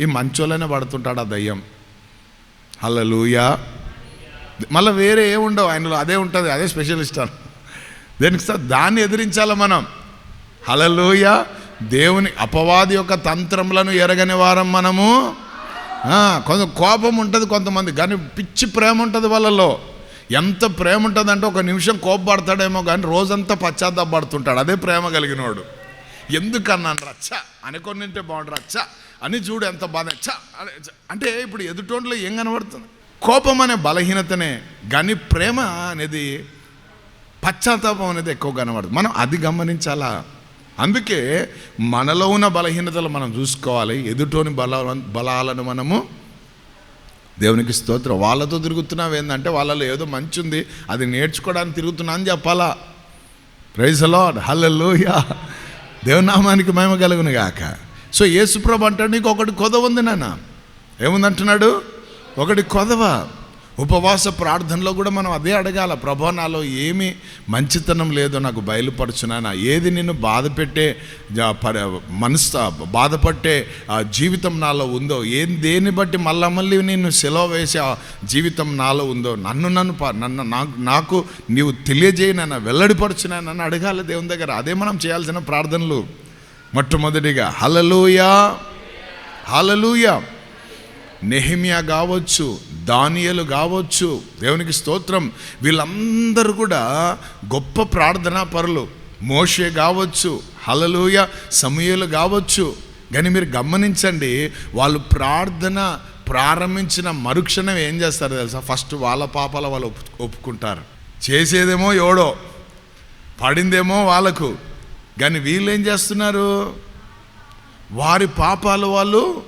ఈ మంచోళ్ళనే పడుతుంటాడు ఆ దయ్యం? హలలుయా మళ్ళీ వేరే ఏ ఉండవు ఆయనలో అదే ఉంటుంది అదే స్పెషలిస్ట్ అని. దేనికి సార్ దాన్ని ఎదిరించాలి మనం? హలలోయ దేవుని అపవాది యొక్క తంత్రములను ఎరగని వారం మనము కొంత కోపం ఉంటుంది కొంతమంది కానీ పిచ్చి ప్రేమ ఉంటుంది వాళ్ళలో. ఎంత ప్రేమ ఉంటుంది అంటే ఒక నిమిషం కోపపడతాడేమో కానీ రోజంతా పశ్చాత్తాపడుతుంటాడు అదే ప్రేమ కలిగినోడు. ఎందుకన్నాను? రచ్చ. అనుకొనింటే బాగుండు రచ్చ. అని చూడు ఎంత బాధ. అంటే ఇప్పుడు ఎదుటోంట్లో ఏం కనబడుతుంది? కోపం అనే బలహీనతనే కానీ ప్రేమ అనేది పశ్చాత్తాపం అనేది ఎక్కువ కనబడుతుంది మనం అది గమనించాలా? అందుకే మనలో ఉన్న బలహీనతలు మనం చూసుకోవాలి. ఎదుటోని బల బలాలను మనము దేవునికి స్తోత్రం. వాళ్ళతో తిరుగుతున్నావు ఏంటంటే వాళ్ళలో ఏదో మంచి ఉంది అది నేర్చుకోవడానికి తిరుగుతున్నా అని చెప్పాలా? ప్రైజ్ అలాడ్ హల్లెలూయా దేవునామానికి మహిమ కలుగును గాక. సో యేసుప్రభు అంటాడు నీకు ఒకటి కొదవ ఉంది నాన్న. ఏముందంటున్నాడు? ఒకటి కొదవ. ఉపవాస ప్రార్థనలో కూడా మనం అదే అడగాల ప్రభా నాలో ఏమి మంచితనం లేదో నాకు బయలుపరచునానా ఏది నిన్ను బాధ పెట్టే మనసు బాధపట్టే ఆ జీవితం నాలో ఉందో ఏం దేన్ని బట్టి మళ్ళా మళ్ళీ నిన్ను సెలవు వేసే ఆ జీవితం నాలో ఉందో నన్ను నన్ను ప- నన్ను నాకు నాకు నీవు తెలియజేయనన్న వెల్లడిపరచునని అడగాలి దేవుని దగ్గర. అదే మనం చేయాల్సిన ప్రార్థనలు. మొట్టమొదటిగా హలలుయా హలలుయా నెహిమియా కావచ్చు దానియలు కావచ్చు దేవునికి స్తోత్రం. వీళ్ళందరూ కూడా గొప్ప ప్రార్థనా పరులు. మోషే కావచ్చు హలలుయ సమయలు కావచ్చు. కానీ మీరు గమనించండి వాళ్ళు ప్రార్థన ప్రారంభించిన మరుక్షణం ఏం చేస్తారు తెలుసా? ఫస్ట్ వాళ్ళ పాపాల వాళ్ళు ఒప్పు ఒప్పుకుంటారు. చేసేదేమో ఎవడో పడిందేమో వాళ్ళకు. కానీ వీళ్ళు ఏం చేస్తున్నారు? వారి పాపాలు వాళ్ళు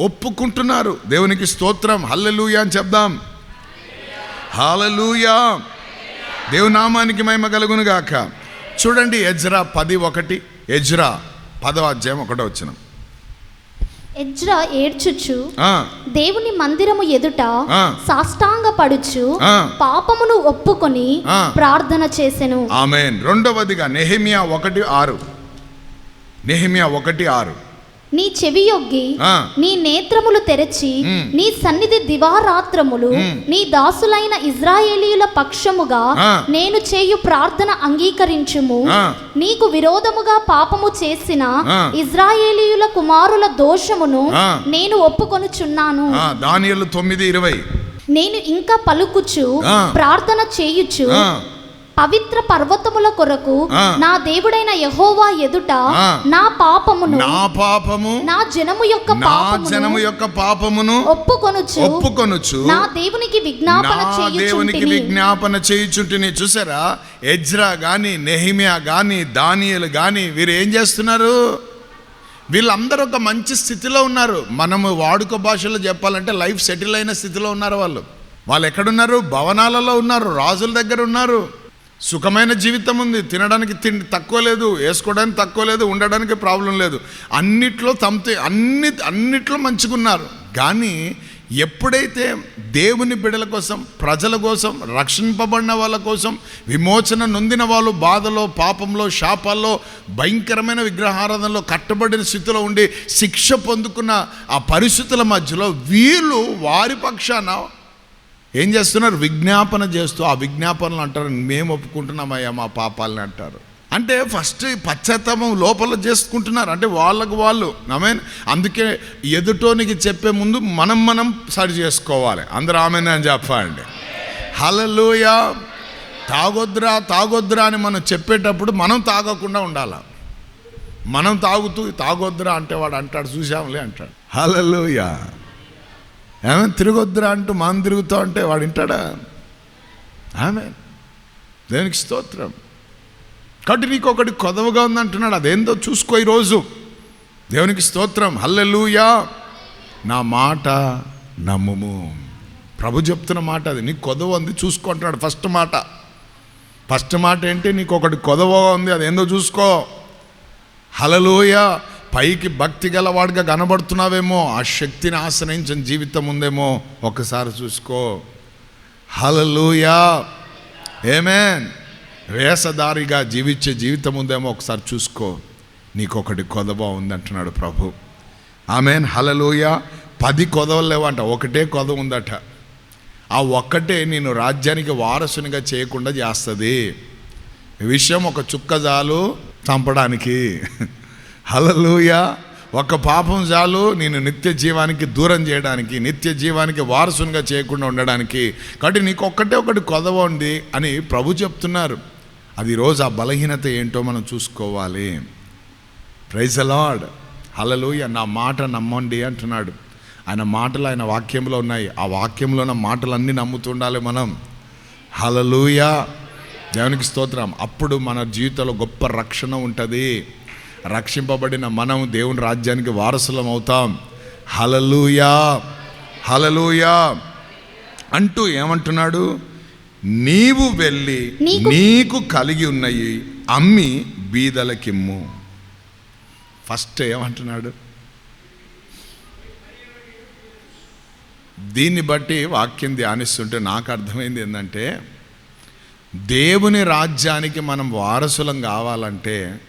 ఒప్పుకుంటున్నారు. దేవునికి స్తోత్రం. హల్లెలూయా అని చెప్దాం. హాలూయా దేవునామానికి మహిమ కలుగును గాక చూడండి ఎజ్రా పది ఒకటి. ఎజ్రా పదవ అధ్యాయం ఒకటో వచ్చినాం ఎజ్రా ఏడ్చుచు దేవుని మందిరము ఎదుట. సాష్టాంగ పడుచు. పాపమును ఒప్పుకొని. ప్రార్థన చేసెను ఆమెన్ రెండవదిగా నెహిమియా ఒకటి ఆరు నెహిమియా ఒకటి ఆరు నీ చెవి యొగ్గి. నీ నేత్రములు తెరచి. నీ సన్నిధి దివారాత్రములు. నీ దాసులైన ఇజ్రాయేలీయుల పక్షముగా. నేను చేయు ప్రార్థన అంగీకరించుము. నీకు విరోధముగా పాపము చేసిన. ఇజ్రాయేలీయుల కుమారుల దోషమును. నేను ఒప్పుకొనుచున్నాను దానియేలు తొమ్మిది ఇరవై నేను ఇంకా పలుకుచు. ప్రార్థన చేయుచు పవిత్ర పర్వతముల కొరకు. నా దేవుడైన యహోవా ఎదుట. నా పాపమును నా పాపము నా జనము యొక్క నా జనము యొక్క పాపమును ఒప్పుకొనుచు. ఒప్పుకొనుచు. నా దేవునికి విజ్ఞాపన నా దేవునికి విజ్ఞాపన చేయుచుంటిని. చూసారా? ఎజ్రా గాని నెహిమియా గాని దానియలు గాని వీరు ఏం చేస్తున్నారు? వీళ్ళందరూ ఒక మంచి స్థితిలో ఉన్నారు. మనము వాడుక భాషలో చెప్పాలంటే లైఫ్ సెటిల్ అయిన స్థితిలో ఉన్నారు వాళ్ళు. వాళ్ళు ఎక్కడున్నారు? భవనాలలో ఉన్నారు రాజుల దగ్గర ఉన్నారు. సుఖమైన జీవితం ఉంది. తినడానికి తిండి తక్కువ లేదు వేసుకోవడానికి తక్కువ లేదు ఉండడానికి ప్రాబ్లం లేదు. అన్నిట్లో తమతే అన్ని అన్నిట్లో మంచిగున్నారు. కానీ ఎప్పుడైతే దేవుని బిడల కోసం ప్రజల కోసం రక్షింపబడిన వాళ్ళ కోసం విమోచన నొందిన వాళ్ళు బాధలో పాపంలో శాపాల్లో భయంకరమైన విగ్రహారాధనలో కట్టబడిన స్థితిలో ఉండి శిక్ష పొందుకున్న ఆ పరిస్థితుల మధ్యలో వీళ్ళు వారి పక్షాన ఏం చేస్తున్నారు? విజ్ఞాపన చేస్తూ ఆ విజ్ఞాపనలు అంటారు మేము ఒప్పుకుంటున్నామయ్యా మా పాపాలని అంటారు. అంటే ఫస్ట్ పశ్చాత్తాపం లోపల చేసుకుంటున్నారు. అంటే వాళ్ళకు వాళ్ళు ఆమెన్ అందుకే ఎదుటోనికి చెప్పే ముందు మనం మనం సరి చేసుకోవాలి. అందరూ ఆమెనే అని చెప్పండి. హలలుయా తాగొద్దురా తాగొద్దురా అని మనం చెప్పేటప్పుడు మనం తాగకుండా ఉండాలి? మనం తాగుతూ తాగొద్దురా అంటే వాడు అంటాడు చూసాంలే అంటాడు. హలలుయా ఏమైనా తిరగొద్దురా అంటూ మనం తిరుగుతా అంటే వాడు వింటాడా? ఆమె. దేనికి స్తోత్రం. కాబట్టి నీకు ఒకటి కొదవగా ఉందంటున్నాడు. అదేందో చూసుకో ఈరోజు. దేవునికి స్తోత్రం. హల్లెలూయా. నా మాట నమ్ముము. ప్రభు చెప్తున్న మాట అది. నీకు కొదవ ఉంది చూసుకుంటున్నాడు ఫస్ట్ మాట. ఫస్ట్ మాట ఏంటి? నీకు ఒకటి కొదవగా ఉంది అదేందో చూసుకో. హలలోయ పైకి భక్తి గలవాడిగా కనబడుతున్నావేమో ఆ శక్తిని ఆశ్రయించిన జీవితం ఉందేమో ఒకసారి చూసుకో. హలలుయా ఏమేన్ వేషధారిగా జీవించే జీవితం ఉందేమో ఒకసారి చూసుకో. నీకొకటి కొదవ ఉందంటున్నాడు ప్రభు. ఆమెన్ హలలోయ పది కొదవలు లేవంట ఒకటే కొదవ ఉందట. ఆ ఒక్కటే నేను రాజ్యానికి వారసునిగా చేయకుండా చేస్తుంది. విషయం ఒక చుక్క చాలు చంపడానికి. హలలుయ ఒక పాపం చాలు నేను నిత్య జీవానికి దూరం చేయడానికి నిత్య జీవానికి వారసునిగా చేయకుండా ఉండడానికి. కాబట్టి నీకు ఒక్కటే ఒకటి కొదవ ఉంది అని ప్రభు చెప్తున్నారు. అది రోజు ఆ బలహీనత ఏంటో మనం చూసుకోవాలి. ప్రైజ్ అలాడ్ హలలుయ నా మాట నమ్మండి అంటున్నాడు. ఆయన మాటలు ఆయన వాక్యంలో ఉన్నాయి. ఆ వాక్యంలో ఉన్న మాటలన్నీ నమ్ముతుండాలి మనం. హలలుయ దేవునికి స్తోత్రం. అప్పుడు మన జీవితంలో గొప్ప రక్షణ ఉంటుంది. రక్షింపబడిన మనం దేవుని రాజ్యానికి వారసులం అవుతాం. హలలుయా హలలుయా అంటూ ఏమంటున్నాడు? నీవు వెళ్ళి నీకు- కలిగి ఉన్నాయి అమ్మి బీదలకిమ్ము ఫస్ట్ ఏమంటున్నాడు? దీన్ని బట్టి వాక్యం ధ్యానిస్తుంటే నాకు అర్థమైంది ఏంటంటే దేవుని రాజ్యానికి మనం వారసులం కావాలంటే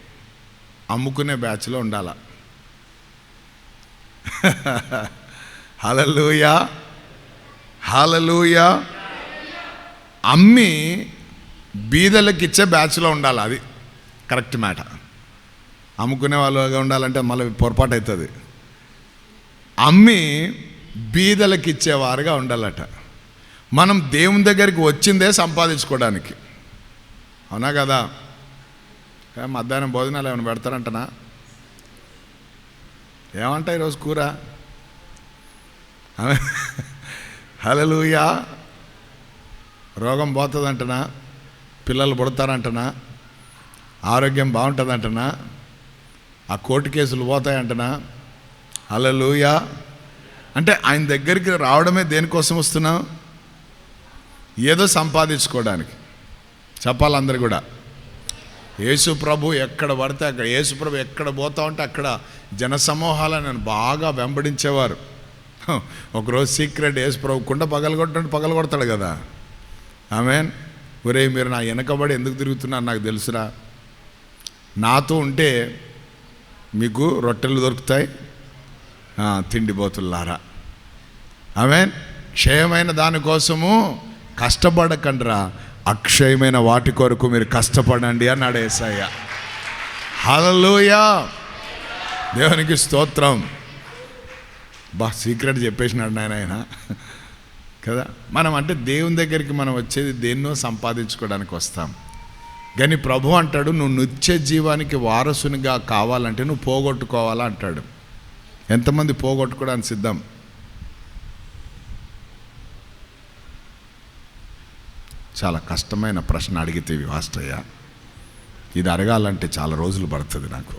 అమ్ముకునే బ్యాచ్లో ఉండాల. హలలుయా హలలుయా అమ్మి బీదలకు ఇచ్చే బ్యాచ్లో ఉండాలి అది. కరెక్ట్ మాట. అమ్ముకునే వాళ్ళుగా ఉండాలంటే మళ్ళీ పొరపాటు అవుతుంది అమ్మి బీదలకు ఇచ్చేవారుగా ఉండాలట. మనం దేవుని దగ్గరికి వచ్చిందే సంపాదించుకోవడానికి. అవునా కదా? మధ్యాహ్నం భోజనాలు ఏమైనా పెడతారంటనా? ఏమంటా ఈరోజు కూర? హలలుయా రోగం పోతుందంటనా? పిల్లలు పుడతారంటనా? ఆరోగ్యం బాగుంటుందంటనా? ఆ కోర్టు కేసులు పోతాయంటనా? హలలుయా అంటే ఆయన దగ్గరికి రావడమే దేనికోసం వస్తున్నాం? ఏదో సంపాదించుకోవడానికి. చెప్పాలందరూ కూడా. యేసు ప్రభు ఎక్కడ పడితే అక్కడ యేసు ప్రభు ఎక్కడ పోతా ఉంటే అక్కడ జనసమూహాలను నేను బాగా వెంబడించేవారు. ఒకరోజు సీక్రెట్ యేసు ప్రభు కుండ పగలగొట్టండి పగలగొడతాడు కదా. ఆమెన్. ఒరే మీరు నా వెనకబడి ఎందుకు తిరుగుతున్నారు నాకు తెలుసురా. నాతో ఉంటే మీకు రొట్టెలు దొరుకుతాయి. ఆ, తిండిపోతుల్లారా. ఆమెన్. క్షయమైన దానికోసము కష్టపడకండిరా. అక్షయమైన వాటి కొరకు మీరు కష్టపడండి అన్నాడు ఏసయ్య. హలలోయా దేవునికి స్తోత్రం. బా సీక్రెట్ చెప్పేసినాడు నాయన ఆయన. కదా మనం అంటే దేవుని దగ్గరికి మనం వచ్చేది దేన్నో సంపాదించుకోవడానికి వస్తాం. కానీ ప్రభు అంటాడు నువ్వు నిత్య జీవానికి వారసునిగా కావాలంటే నువ్వు పోగొట్టుకోవాలా? అంటాడు. ఎంతమంది పోగొట్టుకోవడానికి సిద్ధం? చాలా కష్టమైన ప్రశ్న అడిగితే వాస్తయ్య ఇది అడగాలంటే చాలా రోజులు పడుతుంది నాకు.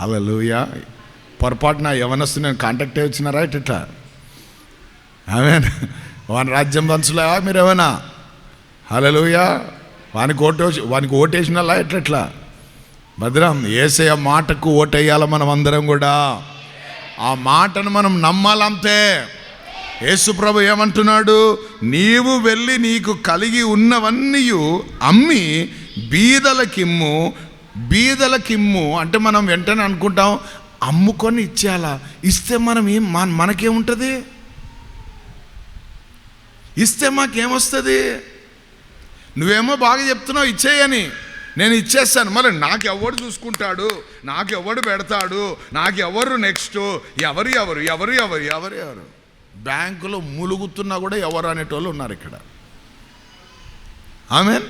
హలలుయా పొరపాటున యవనస్తు నేను కాంటాక్ట్ అయ్యి వచ్చినారా ఇట్లా. ఆమె వాని రాజ్యం పంచులా మీరు ఏమైనా హలలుయా వానికి ఓటు వానికి ఓటేసినలా ఎట్లట్లా భద్రం. ఏసయ మాటకు ఓటేయాలి మనం అందరం కూడా? ఆ మాటను మనం నమ్మాలంతే. యేసుప్రభు ఏమంటున్నాడు? నీవు వెళ్ళి నీకు కలిగి ఉన్నవన్నీ అమ్మి బీదలకిమ్ము బీదలకిమ్ము అంటే మనం వెంటనే అనుకుంటాం అమ్ముకొని ఇచ్చేయాలా ఇస్తే మనం ఏం మన మనకేముంటుంది? ఇస్తే మాకేమొస్తుంది? నువ్వేమో బాగా చెప్తున్నావు ఇచ్చేయని. నేను ఇచ్చేస్తాను. మరి నాకు ఎవడు చూసుకుంటాడు? నాకు ఎవడు పెడతాడు? నాకు ఎవరు నెక్స్ట్? ఎవరు ఎవరు? ఎవరు ఎవరు? ఎవరు ఎవరు? బ్యాంకులో ములుగుతున్నా కూడా ఎవరు అనేటోళ్ళు ఉన్నారు ఇక్కడ. ఆమెన్.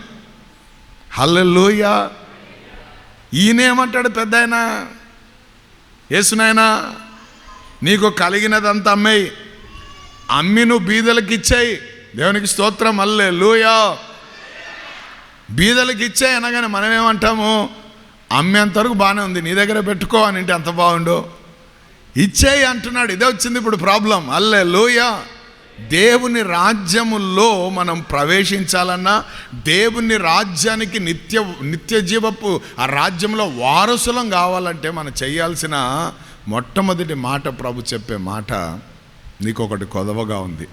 హల్లెలూయ. ఈయనేమంటాడు పెద్ద ఆయన యేసునాయనా నీకు కలిగినదంతా అమ్మేయి. అమ్మి నువ్వు బీదలకు ఇచ్చేయి. దేవునికి స్తోత్రం. అల్లే లూయా బీదలకు ఇచ్చేయి అనగానే మనమేమంటాము? అమ్మేంతవరకు బాగానే ఉంది. నీ దగ్గర పెట్టుకో అని అంటే అంత బాగుండు. ఇచ్చేయి అంటున్నాడు. ఇదే వచ్చింది ఇప్పుడు ప్రాబ్లం. అల్లే లోయ దేవుని రాజ్యములో మనం ప్రవేశించాలన్నా దేవుని రాజ్యానికి నిత్య నిత్య జీవపు ఆ రాజ్యంలో వారసులం కావాలంటే మనం చేయాల్సిన మొట్టమొదటి మాట ప్రభు చెప్పే మాట నీకు ఒకటి కొదవగా ఉంది.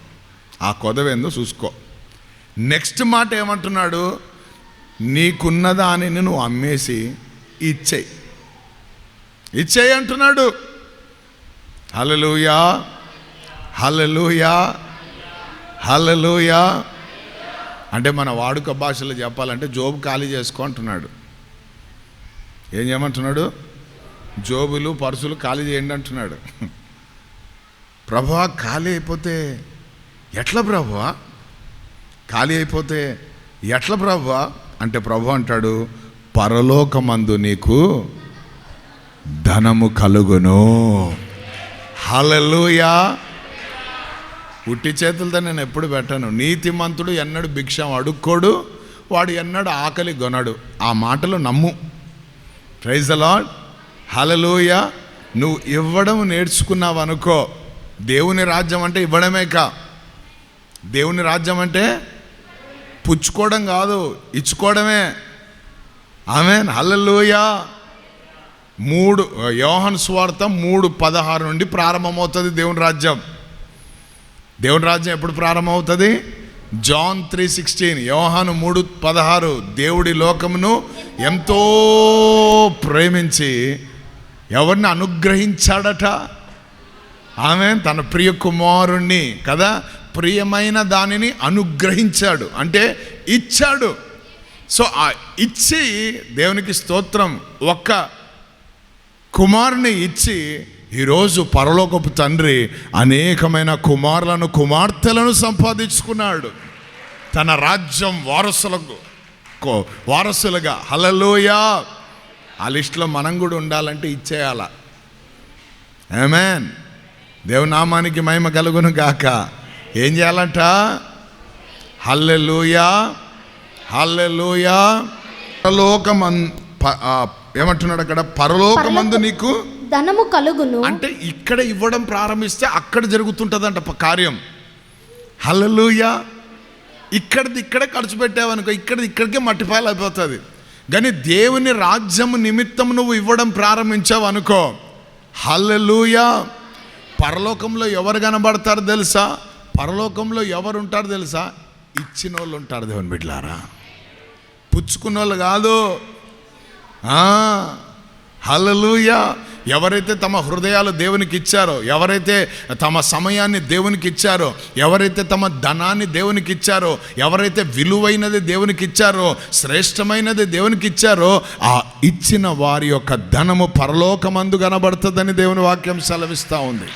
ఆ కొదవేందో చూసుకో. నెక్స్ట్ మాట ఏమంటున్నాడు? నీకున్న దానిని నువ్వు అమ్మేసి ఇచ్చేయి. ఇచ్చేయి అంటున్నాడు. హలలుయా హలలుయా హలలుయా అంటే మన వాడుక భాషలో చెప్పాలంటే జోబు ఖాళీ చేసుకో అంటున్నాడు. ఏం చేయమంటున్నాడు? జోబులు పర్సులు ఖాళీ చేయండి అంటున్నాడు. ప్రభా ఖాళీ అయిపోతే ఎట్లా ప్రభువా ఖాళీ అయిపోతే ఎట్లా ప్రభువా అంటే ప్రభు అంటాడు పరలోకమందు నీకు ధనము కలుగును. హలలుయా ఉట్టి చేతులతో నేను ఎప్పుడు పెట్టాను. నీతిమంతుడు ఎన్నడు భిక్షం అడుక్కోడు వాడు ఎన్నడు ఆకలి గొనడు ఆ మాటలు నమ్ము. ప్రైజ్ అలాడ్ హలలోయ నువ్వు ఇవ్వడం నేర్చుకున్నావు అనుకో. దేవుని రాజ్యం అంటే ఇవ్వడమే కా. దేవుని రాజ్యం అంటే పుచ్చుకోవడం కాదు ఇచ్చుకోవడమే. ఆమె హలలోయా మూడు యోహన్ స్వార్థ మూడు పదహారు నుండి ప్రారంభమవుతుంది దేవుని రాజ్యం. దేవుని రాజ్యం ఎప్పుడు ప్రారంభమవుతుంది? జాన్ త్రీ సిక్స్టీన్ యోహాను మూడు పదహారు దేవుడి లోకమును ఎంతో ప్రేమించి ఎవరిని అనుగ్రహించాడట? ఆమె తన ప్రియ కుమారుణ్ణి కదా? ప్రియమైన దానిని అనుగ్రహించాడు అంటే ఇచ్చాడు. సో ఆ ఇచ్చి దేవునికి స్తోత్రం. ఒక్క కుమారుని ఇచ్చి ఈరోజు పరలోకపు తండ్రి అనేకమైన కుమారులను కుమార్తెలను సంపాదించుకున్నాడు. తన రాజ్యం వారసులకు కో- వారసులుగా. హలలోయా ఆ లిస్టులో మనం కూడా ఉండాలంటే ఇచ్చేయాల. ఏమేన్ దేవునామానికి మహిమ కలుగును గాక. ఏం చేయాలంట? హల్లెలూయా. హల్లెలూయా. పరలోకమన్ ఏమంటున్నాడు అక్కడ? పరలోకమందు నీకు ధనము కలుగును. అంటే ఇక్కడ ఇవ్వడం ప్రారంభిస్తే అక్కడ జరుగుతుంటుందంట కార్యం. హల్లెలూయా. ఇక్కడిది ఇక్కడే ఖర్చు పెట్టావనుకో ఇక్కడిది ఇక్కడికే మట్టిపాలు అయిపోతుంది. కానీ దేవుని రాజ్యము నిమిత్తం నువ్వు ఇవ్వడం ప్రారంభించావు అనుకో హల్లెలూయా. పరలోకంలో ఎవరు కనబడతారు తెలుసా? పరలోకంలో ఎవరు ఉంటారు తెలుసా? ఇచ్చిన వాళ్ళు ఉంటారు దేవుని బిడ్డలారా. పుచ్చుకున్న వాళ్ళు కాదు హలలుయా ఎవరైతే తమ హృదయాలు దేవునికి ఇచ్చారో ఎవరైతే తమ సమయాన్ని దేవునికి ఇచ్చారో ఎవరైతే తమ ధనాన్ని దేవునికి ఇచ్చారో ఎవరైతే విలువైనది దేవునికి ఇచ్చారో శ్రేష్టమైనది దేవునికి ఇచ్చారో ఆ ఇచ్చిన వారి యొక్క ధనము పరలోకమందు కనబడుతుందని దేవుని వాక్యం సెలవిస్తూ ఉంది.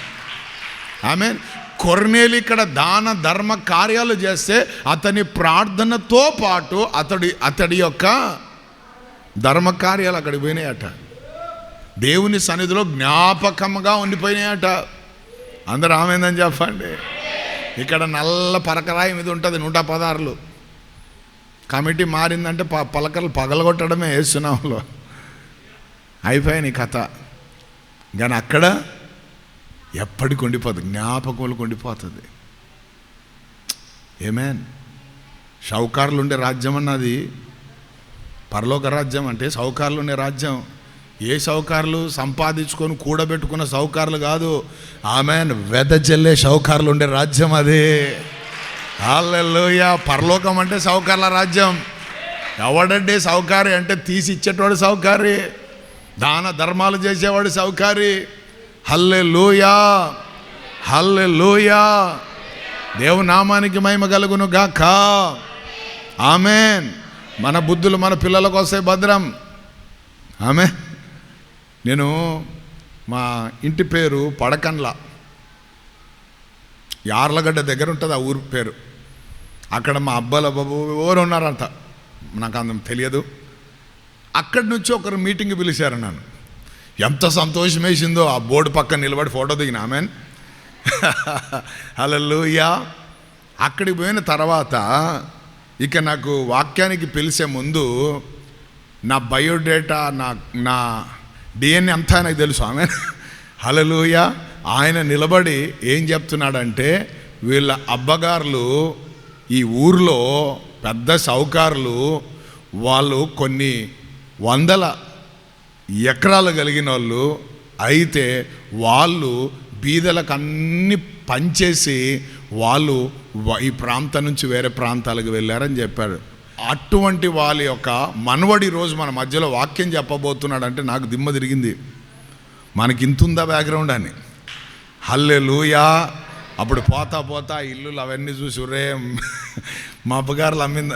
ఆమె కొర్నేలు ఇక్కడ దాన ధర్మ కార్యాలు చేస్తే అతని ప్రార్థనతో పాటు అతడి అతడి యొక్క ధర్మకార్యాలు అక్కడికి పోయినాయట. దేవుని సన్నిధిలో జ్ఞాపకంగా ఉండిపోయినాయట. అందరూ ఆమెందని చెప్పండి. ఇక్కడ నల్ల పరకరాయి మీద ఉంటుంది నూట పదార్లు కమిటీ మారిందంటే ప పలకలు పగలగొట్టడమే వేస్తున్నాంలో అయిపోయాయి కథ. కానీ అక్కడ ఎప్పటికి ఉండిపోతుంది జ్ఞాపకములు ఉండిపోతుంది. ఏమేన్? షౌకార్లు ఉండే రాజ్యం అన్నది పరలోక రాజ్యం అంటే సౌకార్లు ఉండే రాజ్యం. ఏ సౌకార్లు సంపాదించుకొని కూడబెట్టుకున్న సౌకార్లు కాదు ఆమె వెదజల్లే సౌకార్లు ఉండే రాజ్యం అది. హల్లెలూయా పరలోకం అంటే సౌకార్ల రాజ్యం. ఎవడంటే సౌకారి అంటే తీసి ఇచ్చేటవాడు సౌకారి దాన ధర్మాలు చేసేవాడు సౌకారి. హల్లే లూయా హల్లే లూయా దేవునామానికి మహిమ కలుగును గాక ఆమెన్. మన బుద్ధులు మన పిల్లలకు వస్తాయి భద్రం. ఆమె. నేను మా ఇంటి పేరు పడకండ్ల. యార్లగడ్డ దగ్గర ఉంటుంది ఆ ఊరు పేరు. అక్కడ మా అబ్బాల బాబు ఎవరు ఉన్నారంట. నాకు అందం తెలియదు. అక్కడి నుంచి ఒకరు మీటింగ్ పిలిచారు నన్ను. ఎంత సంతోషం వేసిందో ఆ బోర్డు పక్కన నిలబడి ఫోటో దిగిన ఆమెన్ హలో అక్కడికి పోయిన తర్వాత ఇక నాకు వాక్యానికి పిలిచే ముందు నా బయోడేటా నా నా డిఎన్ఏ అంతా నాకు తెలుసు. ఆమె హలలుయ ఆయన నిలబడి ఏం చెప్తున్నాడంటే వీళ్ళ అబ్బగారులు ఈ ఊర్లో పెద్ద సౌకారులు వాళ్ళు కొన్ని వందల ఎకరాలు కలిగిన వాళ్ళు అయితే వాళ్ళు బీదలకు అన్ని పంచేసి వాళ్ళు ఈ ప్రాంతం నుంచి వేరే ప్రాంతాలకు వెళ్ళారని చెప్పారు. అటువంటి వాళ్ళ యొక్క మనవడి రోజు మన మధ్యలో వాక్యం చెప్పబోతున్నాడంటే నాకు దిమ్మ తిరిగింది. మనకి ఇంతుందా బ్యాక్గ్రౌండ్ అని? హల్లెలూయా! అప్పుడు పోతా పోతా ఇల్లులు అవన్నీ చూసి రే మా అబ్బగారులు అమ్మింది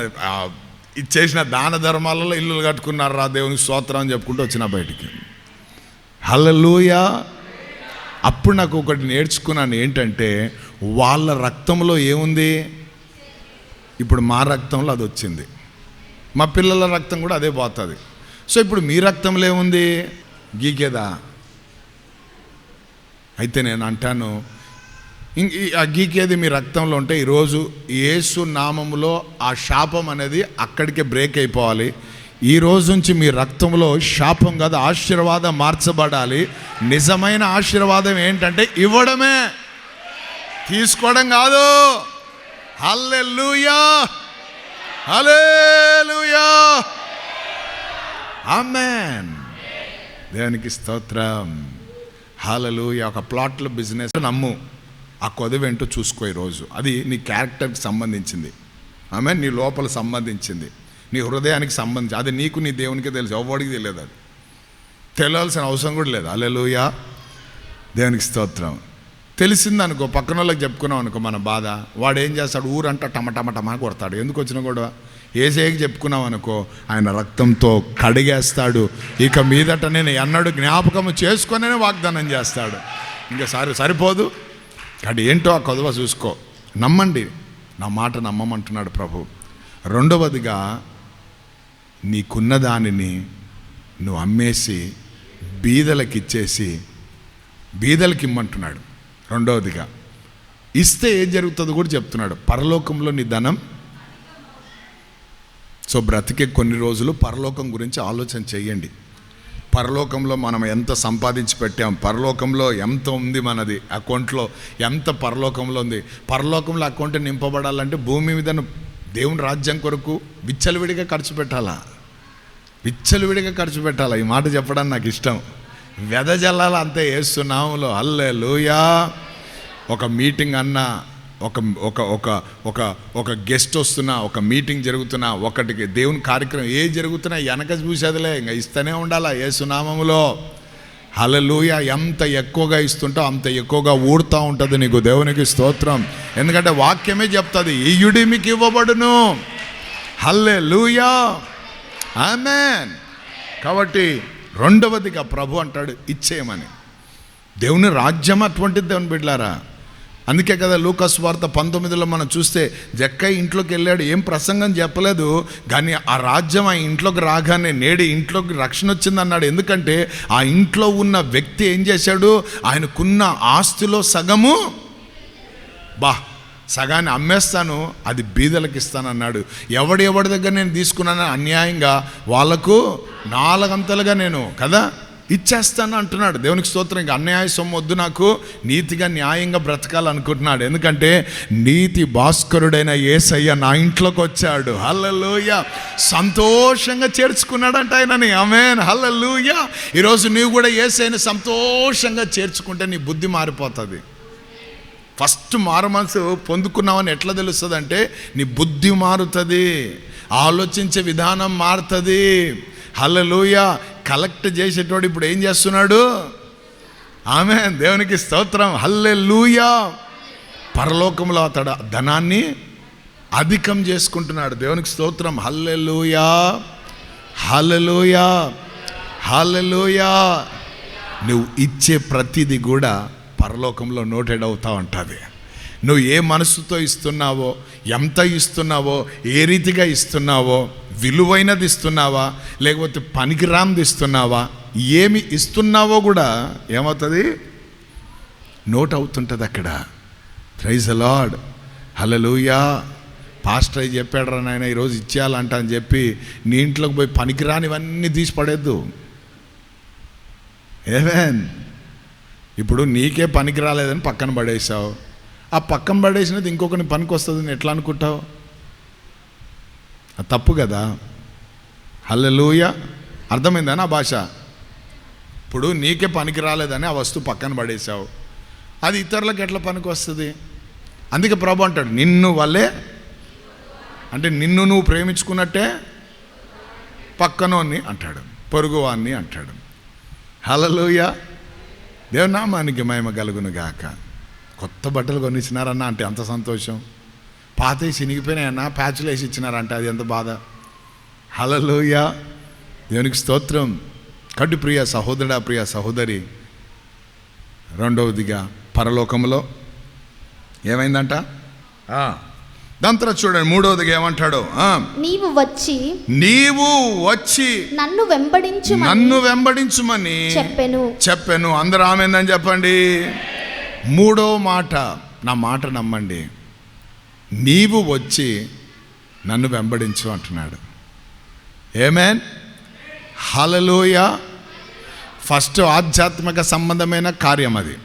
ఇచ్చేసిన దాన ధర్మాలలో ఇల్లులు కట్టుకున్నారు రా దేవునికి స్తోత్రం అని చెప్పుకుంటూ వచ్చిన బయటికి. హల్లెలూయా! అప్పుడు నాకు ఒకటి నేర్చుకున్నాను ఏంటంటే వాళ్ళ రక్తంలో ఏముంది? ఇప్పుడు మా రక్తంలో అది వచ్చింది. మా పిల్లల రక్తం కూడా అదే పోతుంది. సో ఇప్పుడు మీ రక్తంలో ఏముంది? గీకేదా? అయితే నేను అంటాను ఇం- ఆ గీకేది మీ రక్తంలో ఉంటే ఈరోజు యేసు నామములో ఆ శాపం అనేది అక్కడికే బ్రేక్ అయిపోవాలి. ఈ రోజు నుంచి మీ రక్తంలో శాపం కాదు ఆశీర్వాదం మార్చబడాలి. నిజమైన ఆశీర్వాదం ఏంటంటే ఇవ్వడమే. తీసుకోవడం కాదు. హల్లెలూయా. హల్లెలూయా. ఆమెన్. దేవునికి స్తోత్రం. హాలలుయ ఒక ప్లాట్ల బిజినెస్ నమ్ము. ఆ కొదవేంటో చూసుకో ఈరోజు. అది నీ క్యారెక్టర్కి సంబంధించింది. ఆమె నీ లోపల సంబంధించింది. నీ హృదయానికి సంబంధించి. అది నీకు నీ దేవునికి తెలుసు. ఎవరికి తెలియదు అది. తెలియాల్సిన అవసరం కూడా లేదు. అలెలుయా దేవునికి స్తోత్రం. తెలిసిందనుకో పక్కన వాళ్ళకి చెప్పుకున్నాం అనుకో మన బాధ. వాడు ఏం చేస్తాడు? ఊరంట టమటమ టమా కొడతాడు. ఎందుకు వచ్చినా కూడా ఏసేకి చెప్పుకున్నాం అనుకో ఆయన రక్తంతో కడిగేస్తాడు. ఇక మీదట నేను ఎన్నడూ జ్ఞాపకము చేసుకొనే వాగ్దానం చేస్తాడు. ఇంకా సరి సరిపోదు. అది ఏంటో ఆ కొదవ చూసుకో. నమ్మండి. నా మాట నమ్మమంటున్నాడు ప్రభు. రెండవదిగా నీకున్న దానిని నువ్వు అమ్మేసి బీదలకిచ్చేసి బీదలకి ఇమ్మంటున్నాడు రెండవదిగా ఇస్తే ఏం జరుగుతుందో కూడా చెప్తున్నాడు. పరలోకంలో నీ ధనం సో బ్రతికే కొన్ని రోజులు పరలోకం గురించి ఆలోచన చేయండి పరలోకంలో మనం ఎంత సంపాదించి పెట్టాం పరలోకంలో ఎంత ఉంది మనది అకౌంట్లో ఎంత పరలోకంలో ఉంది. పరలోకంలో అకౌంట్ నింపబడాలంటే భూమి మీద దేవుని రాజ్యం కొరకు విచ్చలవిడిగా ఖర్చు పెట్టాలా? విచ్చలవిడిగా ఖర్చు పెట్టాలా? ఈ మాట చెప్పడం నాకు ఇష్టం. వెదజల్లాల అంతే వేస్తున్నాములో అల్లే లూయా ఒక మీటింగ్ అన్నా ఒక ఒక ఒక ఒక ఒక గెస్ట్ వస్తున్నా ఒక మీటింగ్ జరుగుతున్నా ఒకటికి దేవుని కార్యక్రమం ఏ జరుగుతున్నా వెనక చూసేదిలే ఇంకా ఇస్తూనే ఉండాలా ఏ సునామంలో హలలుయ ఎంత ఎక్కువగా ఇస్తుంటో అంత ఎక్కువగా ఊడుతూ ఉంటుంది నీకు దేవునికి స్తోత్రం. ఎందుకంటే వాక్యమే చెప్తుంది ఇయుడి మీకు ఇవ్వబడును. హల్లే లూయా ఆమెన్. కాబట్టి రెండవదిగా ప్రభు అంటాడు ఇచ్చేయమని. దేవుని రాజ్యం అటువంటిది దేవుని బిడ్లారా. అందుకే కదా లూకస్ వార్త పంతొమ్మిదిలో మనం చూస్తే జక్కయ్య ఇంట్లోకి వెళ్ళాడు ఏం ప్రసంగం చెప్పలేదు కానీ ఆ రాజ్యం ఆ ఇంట్లోకి రాగానే నేడి ఇంట్లోకి రక్షణ వచ్చిందన్నాడు. ఎందుకంటే ఆ ఇంట్లో ఉన్న వ్యక్తి ఏం చేశాడు? ఆయనకున్న ఆస్తిలో సగము బా సగాన్ని అమ్మేస్తాను అది బీదలకు ఇస్తానన్నాడు. ఎవడెవడి ఎవడి దగ్గర నేను తీసుకున్నాను అన్యాయంగా వాళ్ళకు నాలుగంతలుగా నేను కదా? ఇచ్చేస్తాను అంటున్నాడు. దేవునికి స్తోత్రం ఇంకా అన్యాయ సొమ్ము వద్దు నాకు నీతిగా న్యాయంగా బ్రతకాలనుకుంటున్నాడు. ఎందుకంటే నీతి భాస్కరుడైన ఏసయ్య నా ఇంట్లోకి వచ్చాడు. హల్లెలూయ. సంతోషంగా చేర్చుకున్నాడంట ఆయనని. అమేన్ హల్లెలూయ. ఈరోజు నీవు కూడా ఏసైని సంతోషంగా చేర్చుకుంటే నీ బుద్ధి మారిపోతుంది. ఫస్ట్ మారు మనసు పొందుకున్నావని ఎట్లా తెలుస్తుంది అంటే నీ బుద్ధి మారుతుంది. ఆలోచించే విధానం మారుతుంది. హల్లెలూయ. కలెక్ట్ చేసేటోడు ఇప్పుడు ఏం చేస్తున్నాడు? ఆమె దేవునికి స్తోత్రం. హల్లెలూయా. పరలోకంలో అతడు ధనాన్ని అధికం చేసుకుంటున్నాడు. దేవునికి స్తోత్రం. హల్లెలూయా. హల్లెలూయా. హల్లెలూయా. నువ్వు ఇచ్చే ప్రతిదీ కూడా పరలోకంలో నోటెడ్ అవుతా ఉంటుంది. నువ్వు ఏ మనసుతో ఇస్తున్నావో ఎంత ఇస్తున్నావో ఏ రీతిగా ఇస్తున్నావో విలువైనది ఇస్తున్నావా లేకపోతే పనికిరాంది ఇస్తున్నావా ఏమి ఇస్తున్నావో కూడా ఏమవుతుంది? నోట్ అవుతుంటుంది అక్కడ. ప్రైజ్ అలాడ్ హలలుయా పాస్టర్ అయి చెప్పాడు నాయన ఈరోజు ఇచ్చేయాలంట అని చెప్పి నీ ఇంట్లోకి పోయి పనికిరానివన్నీ తీసి పడేద్దు. ఏమేన్ ఇప్పుడు నీకే పనికి రాలేదని పక్కన పడేసావు ఆ పక్కన పడేసినది ఇంకొకరిని పనికి వస్తుందని ఎట్లా అనుకుంటావు? అది తప్పు కదా. హల్లెలూయ. అర్థమైందా నా భాష? ఇప్పుడు నీకే పనికి రాలేదని ఆ వస్తువు పక్కన పడేసావు అది ఇతరులకు ఎట్లా పనికి వస్తుంది? అందుకే ప్రభు అంటాడు నిన్ను వల్లే అంటే నిన్ను నువ్వు ప్రేమించుకున్నట్టే పక్కనోన్ని అంటాడు పొరుగువాన్ని అంటాడు. హలలోయ దేవనామానికి మహిమ కలుగును గాక కొత్త బట్టలు కొనిచ్చినారన్న అంటే అంత సంతోషం. పాతవి చినిగిపోయినాయన్న ప్యాచ్లు వేసి ఇచ్చినారంటే అది ఎంత బాధ. హలలోయ దేవునికి స్తోత్రం. కడు ప్రియ సహోదరుడా ప్రియ సహోదరి. రెండవదిగా పరలోకంలో ఏమైందంట? దాని తర్వాత చూడండి మూడవదిగా ఏమంటాడు? నీవు వచ్చి నీవు వచ్చి నన్ను వెంబడించు నన్ను వెంబడించుమని చెప్పెను. చెప్పాను. అందరూ ఆమెందని చెప్పండి. మూడో మాట నా మాట నమ్మండి. నీవు వచ్చి నన్ను వెంబడించు అంటున్నాడు. ఏమేన్ హలలోయ ఫస్ట్ ఆధ్యాత్మిక సంబంధమైన కార్యం అది.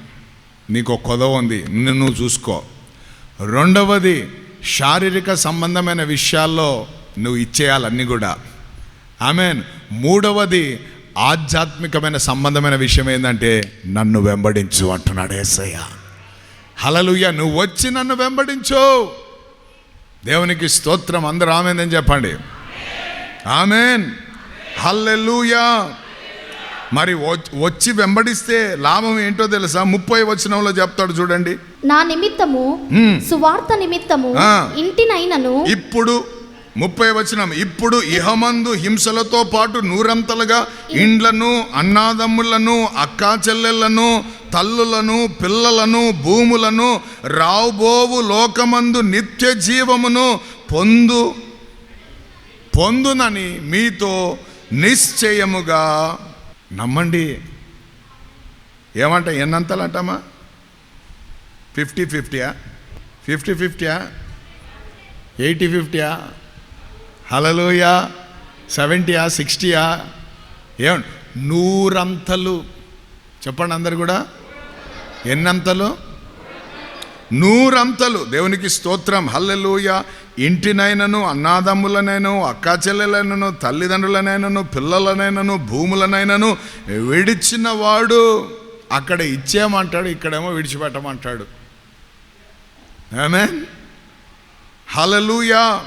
నీకు ఒక కొదవ ఉంది నిన్ను నువ్వు చూసుకో. రెండవది శారీరక సంబంధమైన విషయాల్లో నువ్వు ఇచ్చేయాలన్నీ కూడా. ఆమెన్ మూడవది ఆధ్యాత్మికమైన సంబంధమైన విషయం ఏంటంటే నన్ను వెంబడించు అంటున్నాడు ఏసయ్య. హలలుయ నువ్వు వచ్చి నన్ను వెంబడించు. దేవునికి స్తోత్రం అందరూ ఆమెందని చెప్పండి. ఆమెన్. హల్లెలూయా. మరి వచ్- వచ్చి వెంబడిస్తే లాభం ఏంటో తెలుసా? ముప్పై వచనంలో చెప్తాడు చూడండి. నా నిమిత్తము. సువార్త నిమిత్తము. ఇంటినైనను ఇప్పుడు ముప్పై వచనం. ఇప్పుడు ఇహమందు హింసలతో పాటు నూరంతలుగా ఇండ్లను అన్నాదమ్ములను అక్కా చెల్లెళ్ళను తల్లులను పిల్లలను భూములను రావుబోవు లోకమందు నిత్య జీవమును పొందు పొందునని మీతో నిశ్చయముగా నమ్మండి. ఏమంట ఎన్నంతలు అంటామా ఫిఫ్టీ ఫిఫ్టీయా? ఫిఫ్టీ ఫిఫ్టీయా? ఎయిటీ ఫిఫ్టీయా? హలలోయా సెవెంటీయా సిక్స్టీయా? ఏమండి? నూరంతలు. చెప్పండి అందరు కూడా. ఎన్నంతలు? నూరంతలు. దేవునికి స్తోత్రం. హల్లెలూయ. ఇంటినైనను అన్నాదమ్ములనైను అక్కా చెల్లెలైనను తల్లిదండ్రులనైనను పిల్లలనైనను భూములనైనను విడిచిన వాడు అక్కడ ఇచ్చేయమంటాడు ఇక్కడేమో విడిచిపెట్టమంటాడు. ఆమె హలలుయా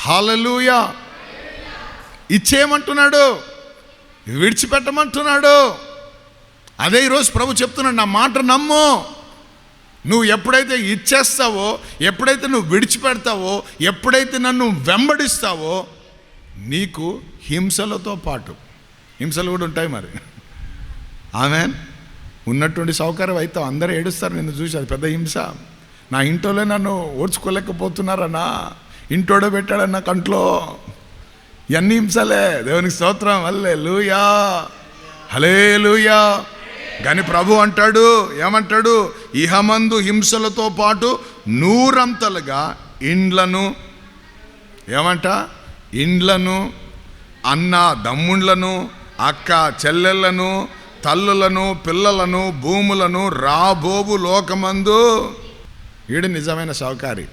హలలుయా. ఇచ్చేయమంటున్నాడు. విడిచిపెట్టమంటున్నాడు. అదే ఈరోజు ప్రభు చెప్తున్నాడు నా మాట నమ్ము. నువ్వు ఎప్పుడైతే ఇచ్చేస్తావో ఎప్పుడైతే నువ్వు విడిచిపెడతావో ఎప్పుడైతే నన్ను వెంబడిస్తావో నీకు హింసలతో పాటు హింసలు కూడా ఉంటాయి మరి. ఆమె ఉన్నటువంటి సౌకర్యం అయితే అందరూ ఏడుస్తారు నిన్ను చూసి అది పెద్ద హింస. నా ఇంట్లోనే నన్ను ఓడ్చుకోలేకపోతున్నారన్నా ఇంటోడో పెట్టాడన్న కంట్లో. ఇవన్నీ హింసలే దేవునికి స్తోత్రం. అల్లే లూయా హలే లూయా కానీ ప్రభు అంటాడు ఏమంటాడు? ఇహమందు హింసలతో పాటు నూరంతలుగా ఇండ్లను ఏమంట? ఇండ్లను అన్న దమ్ముండ్లను అక్క చెల్లెళ్ళను తల్లులను పిల్లలను భూములను రాబోవు లోకమందు. వీడు నిజమైన సౌకారి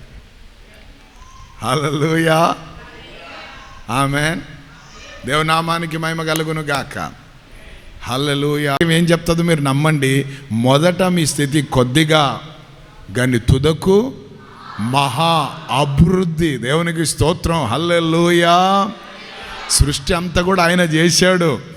హలలుయా ఆమె దేవనామానికి మహిమ కలుగును గాక. హల్లెలూయా ఏం చెప్తుందో మీరు నమ్మండి. మొదట మీ స్థితి కొద్దిగా కానీ తుదకు మహా అభివృద్ధి. దేవునికి స్తోత్రం. హల్లెలూయా సృష్టి అంతా కూడా ఆయన చేశాడు.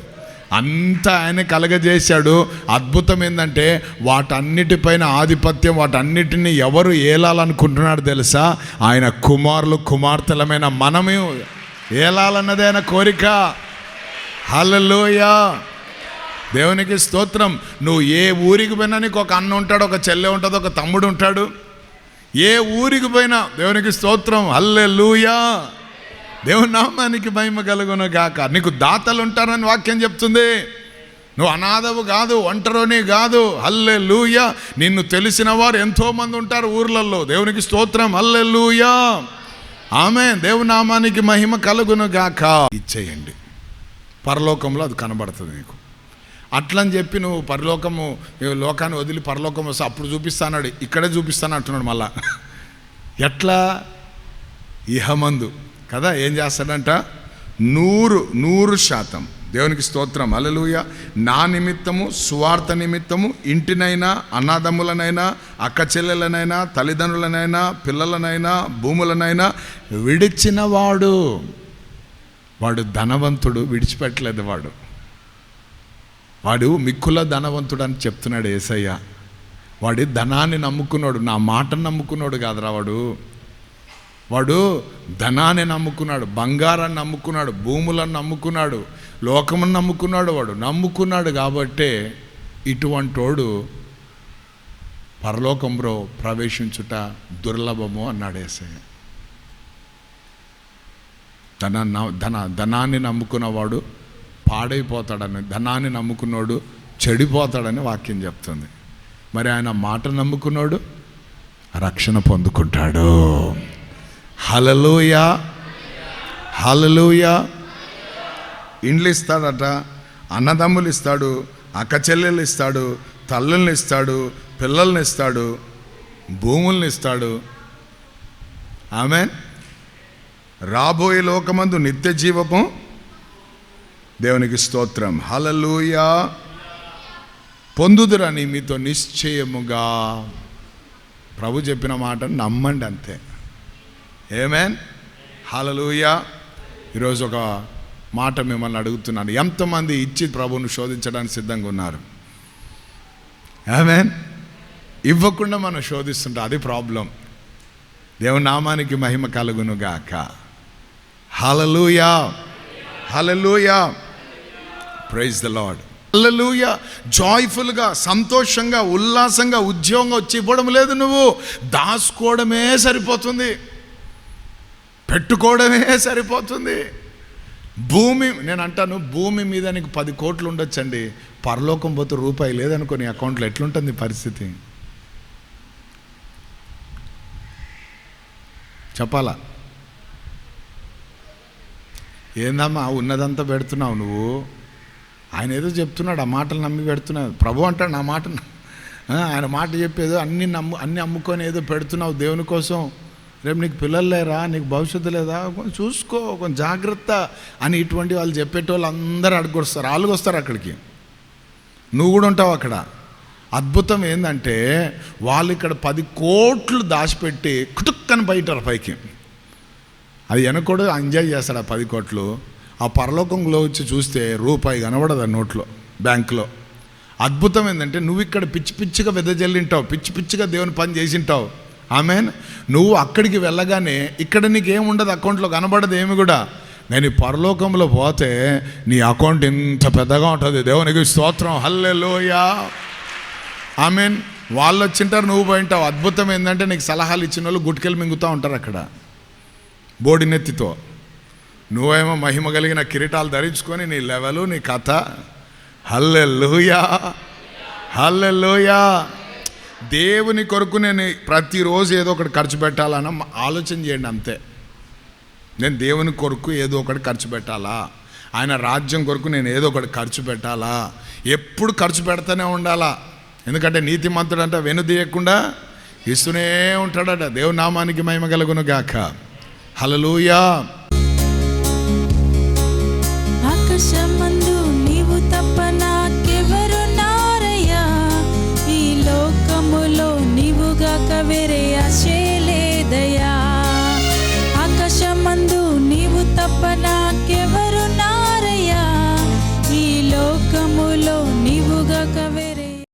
అంతా ఆయన కలగజేశాడు. అద్భుతం ఏంటంటే వాటన్నిటిపైన ఆధిపత్యం వాటన్నిటిని ఎవరు ఏలాలనుకుంటున్నాడు తెలుసా? ఆయన కుమారులు కుమార్తెలమైన మనమే ఏలాలన్నదే ఆయన కోరిక. హల్లెలూయా. దేవునికి స్తోత్రం. నువ్వు ఏ ఊరికి పోయినా నీకు ఒక అన్న ఉంటాడు ఒక చెల్లె ఉంటుంది ఒక తమ్ముడు ఉంటాడు. ఏ ఊరికి పోయినా దేవునికి స్తోత్రం. హల్లెలూయా. లూయా దేవుని నామానికి మహిమ కలుగును గాక. నీకు దాతలు ఉంటారని వాక్యం చెప్తుంది. నువ్వు అనాథవు కాదు ఒంటరిని కాదు. హల్లే లూయ నిన్ను తెలిసిన వారు ఎంతోమంది ఉంటారు ఊర్లలో. దేవునికి స్తోత్రం. హల్లే లూయా ఆమె దేవునామానికి మహిమ కలుగును గాక. ఇచ్చేయండి. పరలోకంలో అది కనబడుతుంది నీకు. అట్లని చెప్పి నువ్వు పరలోకము లోకాన్ని వదిలి పరలోకం వస్తే అప్పుడు చూపిస్తానాడు. ఇక్కడే చూపిస్తాను అంటున్నాడు మళ్ళా. ఎట్లా? ఇహమందు. కదా ఏం చేస్తాడంట? నూరు నూరు శాతం. దేవునికి స్తోత్రం. అలలుయ నా నిమిత్తము సువార్త నిమిత్తము ఇంటినైనా అన్నదమ్ములనైనా అక్క చెల్లెలనైనా తల్లిదండ్రులనైనా పిల్లలనైనా భూములనైనా విడిచిన వాడు వాడు ధనవంతుడు విడిచిపెట్టలేదు వాడు. వాడు మిక్కుల ధనవంతుడు అని చెప్తున్నాడు ఏసయ్య. వాడి ధనాన్ని నమ్ముకున్నాడు. నా మాటను నమ్ముకున్నాడు కాదురా వాడు. వాడు ధనాన్ని నమ్ముకున్నాడు బంగారాన్ని నమ్ముకున్నాడు భూములను నమ్ముకున్నాడు లోకమును నమ్ముకున్నాడు వాడు నమ్ముకున్నాడు కాబట్టే ఇటువంటోడు పరలోకంలో ప్రవేశించుట దుర్లభము అన్నాడు ఏసయ్య ధన ధన ధనాన్ని నమ్ముకున్నవాడు పాడైపోతాడని ధనాన్ని నమ్ముకున్నాడు చెడిపోతాడని వాక్యం చెప్తుంది. మరి ఆయన మాట నమ్ముకున్నాడు రక్షణ పొందుకుంటాడు. హలలోయ హలలోయ ఇండ్లు ఇస్తాడట అన్నదమ్ములు ఇస్తాడు అక్క చెల్లెలు ఇస్తాడు తల్లుల్ని ఇస్తాడు పిల్లల్ని ఇస్తాడు భూముల్ని ఇస్తాడు ఆమె రాబోయే లోకమందు నిత్య జీవము దేవునికి స్తోత్రం. హలలుయా పొందుదురని మీతో నిశ్చయముగా. ప్రభు చెప్పిన మాట నమ్మండి అంతే. ఏమేన్ హలలుయా ఈరోజు ఒక మాట మిమ్మల్ని అడుగుతున్నాను. ఎంతమంది ఇచ్చి ప్రభువును శోధించడానికి సిద్ధంగా ఉన్నారు? ఏమేన్ ఇవ్వకుండా మనం శోధిస్తుంటాం అది ప్రాబ్లం దేవుని నామానికి మహిమ కలుగును గాక. Hallelujah hallelujah praise the Lord hallelujah జాయ్ఫుల్గా సంతోషంగా ఉల్లాసంగా ఉద్యోగంగా వచ్చి ఇవ్వడం లేదు నువ్వు. దాచుకోవడమే సరిపోతుంది. పెట్టుకోవడమే సరిపోతుంది. భూమి నేను అంటాను భూమి మీద నీకు పది కోట్లు ఉండొచ్చండి. పరలోకం పోతే రూపాయి లేదనుకో నీ అకౌంట్లో ఎట్లుంటుంది పరిస్థితి? చెప్పాలా? ఏందమ్మా ఉన్నదంతా పెడుతున్నావు నువ్వు? ఆయన ఏదో చెప్తున్నాడు ఆ మాటలు నమ్మి పెడుతున్నావు. ప్రభు అంటాడు నా మాట ఆయన మాట చెప్పేదో అన్ని నమ్ము అన్ని అమ్ముకొని ఏదో పెడుతున్నావు దేవుని కోసం. రేపు నీకు పిల్లలు లేరా? నీకు భవిష్యత్తు లేదా? కొంచెం చూసుకో కొంచెం జాగ్రత్త అని ఇటువంటి వాళ్ళు చెప్పేటోళ్ళు అందరూ అడుగుకొస్తారు వాళ్ళు వస్తారు అక్కడికి. నువ్వు కూడా ఉంటావు అక్కడ. అద్భుతం ఏంటంటే వాళ్ళు ఇక్కడ పది కోట్లు దాచిపెట్టి కుటుక్కని బయటారు పైకి. అది వెనకూడ ఎంజాయ్ చేస్తాడు ఆ పది కోట్లు. ఆ పరలోకంలో వచ్చి చూస్తే రూపాయి కనబడదు ఆ నోట్లో బ్యాంకులో. అద్భుతం ఏంటంటే నువ్వు ఇక్కడ పిచ్చి పిచ్చిగా వెదజల్లింటావు పిచ్చి పిచ్చిగా దేవుని పని చేసింటావు. ఆమెన్. నువ్వు అక్కడికి వెళ్ళగానే ఇక్కడ నీకేముండదు అకౌంట్లో కనబడదు ఏమి కూడా. నేను ఈ పరలోకంలో పోతే నీ అకౌంట్ ఇంత పెద్దగా ఉంటుంది. దేవునికి స్తోత్రం. హల్లెలూయా. ఐ మీన్ వాళ్ళు వచ్చింటారు నువ్వు పోయింటావు అద్భుతం ఏంటంటే నీకు సలహాలు ఇచ్చిన వాళ్ళు గుట్కెలు మింగుతూ ఉంటారు అక్కడ. బోడినెత్తితో నువ్వేమో మహిమ కలిగిన కిరీటాలు ధరించుకొని నీ లెవెలు నీ కథ. హల్లెలూయా. హల్లెలూయా. దేవుని కొరకు నేను ప్రతిరోజు ఏదో ఒకటి ఖర్చు పెట్టాలన్న ఆలోచన చేయండి అంతే. నేను దేవుని కొరకు ఏదో ఒకటి ఖర్చు పెట్టాలా? ఆయన రాజ్యం కొరకు నేను ఏదో ఒకటి ఖర్చు పెట్టాలా? ఎప్పుడు ఖర్చు పెడతానే ఉండాలా? ఎందుకంటే నీతిమంతుడు అంటే వెనుదీయకుండా ఇస్తూనే ఉంటాడట. దేవుని నామానికి మహిమ కలుగును గాక. హలలుయా